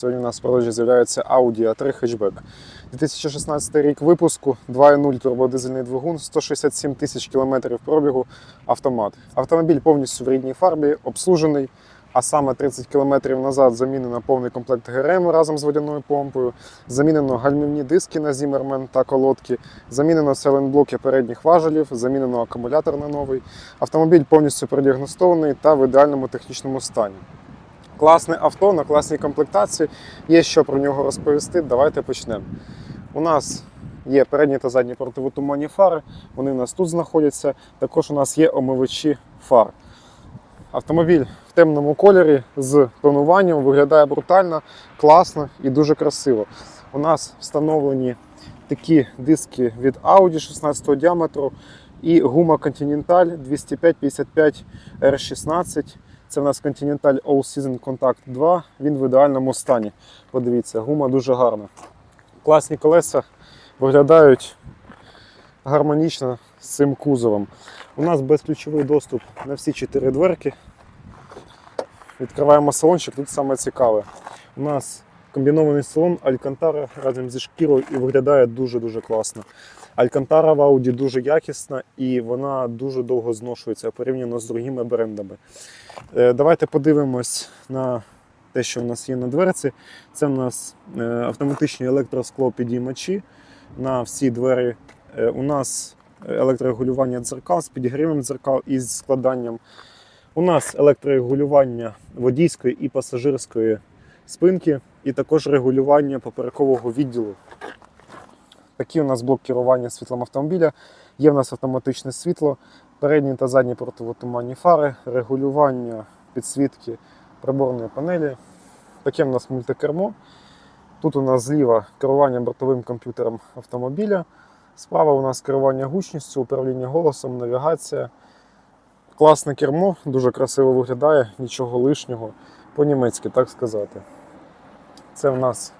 Сьогодні у нас в продажі з'являється Audi A3 хетчбек. 2016 рік випуску, 2.0 турбодизельний двигун, 167 тисяч кілометрів пробігу, автомат. Автомобіль повністю в рідній фарбі, обслужений, а саме 30 кілометрів назад замінено повний комплект ГРМ разом з водяною помпою, замінено гальмівні диски на Zimmerman та колодки, замінено селенблоки передніх важелів, замінено акумулятор на новий. Автомобіль повністю продіагностований та в ідеальному технічному стані. Класне авто на класній комплектації. Є що про нього розповісти. Давайте почнемо. У нас є передні та задні противотуманні фари, вони у нас тут знаходяться. Також у нас є омивачі фар. Автомобіль в темному кольорі з тонуванням виглядає брутально, класно і дуже красиво. У нас встановлені такі диски від Audi 16 діаметру і гума Continental 205-55 R16. Це в нас Continental All Season Contact 2. Він в ідеальному стані. Подивіться, гума дуже гарна. Класні колеса виглядають гармонічно з цим кузовом. У нас безключовий доступ на всі чотири дверки. Відкриваємо салончик, тут саме цікаве. У нас комбінований салон Алькантара разом зі шкірою і виглядає дуже-дуже класно. Алькантара в Audi дуже якісна і вона дуже довго зношується порівняно з другими брендами. Е, Давайте подивимось на те, що в нас є на дверці. Це в нас е, автоматичні електросклопідіймачі на всі двері. Е, У нас електрорегулювання дзеркал з підігрівом дзеркал і з складанням. У нас електрорегулювання водійської і пасажирської спинки, і також регулювання поперекового відділу. Такий у нас блок керування світлом автомобіля. Є в нас автоматичне світло, передні та задні противотуманні фари, регулювання підсвітки приборної панелі. Таке в нас мультикермо. Тут у нас зліва керування бортовим комп'ютером автомобіля. Справа у нас керування гучністю, управління голосом, навігація. Класне кермо, дуже красиво виглядає, нічого лишнього. По-німецьки, так сказати. Це в нас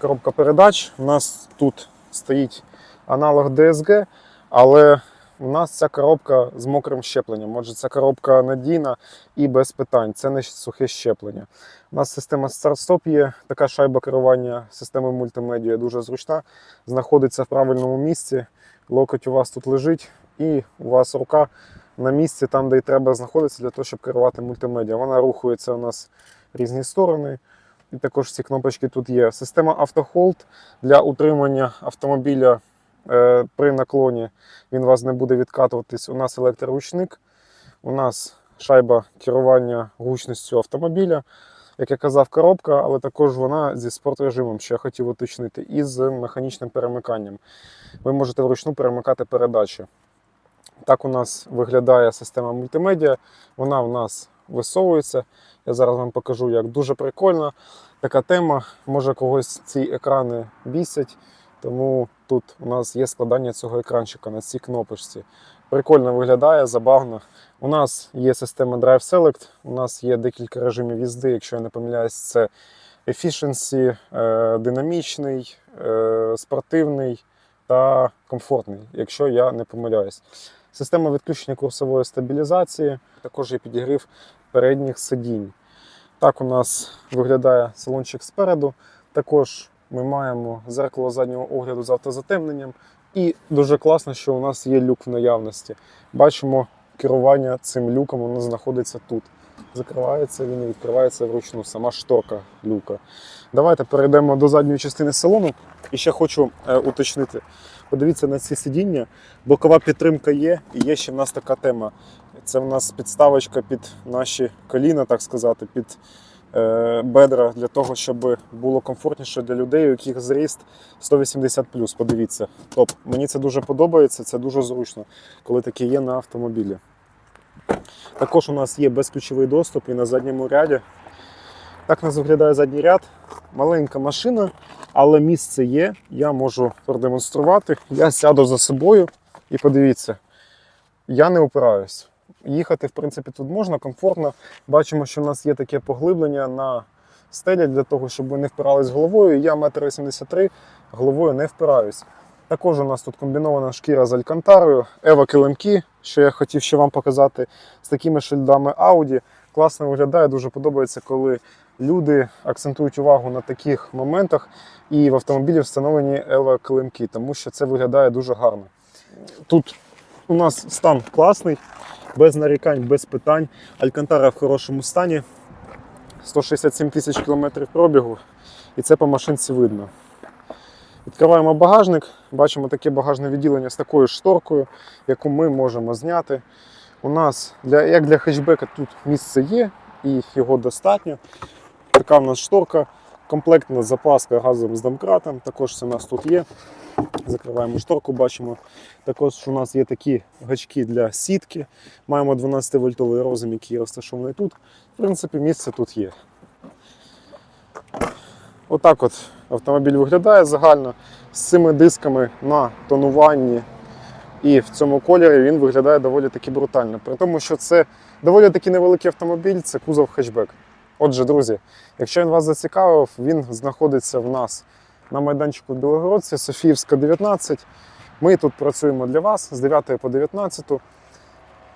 коробка передач. У нас тут стоїть аналог DSG, але у нас ця коробка з мокрим щепленням. Отже, ця коробка надійна і без питань. Це не сухе щеплення. У нас система старт-стоп є, така шайба керування системи мультимедіа дуже зручна, знаходиться в правильному місці. Локоть у вас тут лежить, і у вас рука на місці, там, де й треба знаходитися для того, щоб керувати мультимедіа. Вона рухається у нас в різні сторони. І також ці кнопочки тут є. Система автохолд для утримання автомобіля е, при наклоні. Він вас не буде відкатуватись. У нас електроручник, у нас шайба керування гучністю автомобіля. Як я казав, коробка, але також вона зі спортрежимом, що я хотів уточнити, і з механічним перемиканням. Ви можете вручну перемикати передачі. Так у нас виглядає система мультимедіа. Вона у нас висовується. Я зараз вам покажу, як дуже прикольно. Така тема. Може когось ці екрани бісять, тому тут у нас є складання цього екранчика на цій кнопочці. Прикольно виглядає, забавно. У нас є система Drive Select, у нас є декілька режимів їзди, якщо я не помиляюсь, це Efficiency, е, динамічний, е, спортивний та комфортний, якщо я не помиляюсь. Система відключення курсової стабілізації, також є підігрів передніх сидінь. Так у нас виглядає салончик спереду. Також ми маємо зеркало заднього огляду з автозатемненням. І дуже класно, що у нас є люк в наявності. Бачимо керування цим люком, воно знаходиться тут. Закривається він і відкривається вручну, сама шторка люка. Давайте перейдемо до задньої частини салону. І ще хочу е, уточнити. Подивіться на ці сидіння. Бокова підтримка є, і є ще в нас така тема. Це в нас підставочка під наші коліна, так сказати, під е, бедра для того, щоб було комфортніше для людей, у яких зріст 180 Подивіться. Топ. Мені це дуже подобається, це дуже зручно, коли таке є на автомобілі. Також у нас є безключовий доступ і на задньому ряді. Так нас виглядає задній ряд. Маленька машина, але місце є. Я можу продемонструвати. Я сяду за собою і подивіться, я не опираюсь. Їхати, в принципі, тут можна комфортно. Бачимо, що в нас є таке поглиблення на стелі для того, щоб ви не впирались головою. Я 1,83 м, головою не впираюсь. Також у нас тут комбінована шкіра з алькантарою, ева килимки, що я хотів ще вам показати з такими шильдами Audi. Класно виглядає, дуже подобається, коли люди акцентують увагу на таких моментах, і в автомобілі встановлені елокилимки, тому що це виглядає дуже гарно. Тут у нас стан класний, без нарікань, без питань. Алькантара в хорошому стані. 167 тисяч кілометрів пробігу, і це по машинці видно. Відкриваємо багажник, бачимо таке багажне відділення з такою шторкою, яку ми можемо зняти. У нас, для, як для хетчбека, тут місце є і його достатньо. Така в нас шторка, комплектна запаска газом з домкратом, також це у нас тут є. Закриваємо шторку, бачимо. Також у нас є такі гачки для сітки. Маємо 12-вольтовий розум, який розташований тут. В принципі, місце тут є. Отак от автомобіль виглядає загально з цими дисками на тонуванні. І в цьому кольорі він виглядає доволі таки брутально. При тому, що це доволі таки невеликий автомобіль, це кузов хетчбек. Отже, друзі, якщо він вас зацікавив, він знаходиться в нас на майданчику в Білогородці, Софіївська, 19. Ми тут працюємо для вас з 9 по 19.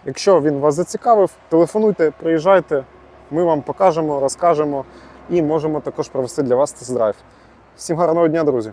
Якщо він вас зацікавив, телефонуйте, приїжджайте, ми вам покажемо, розкажемо і можемо також провести для вас тест-драйв. Всім гарного дня, друзі!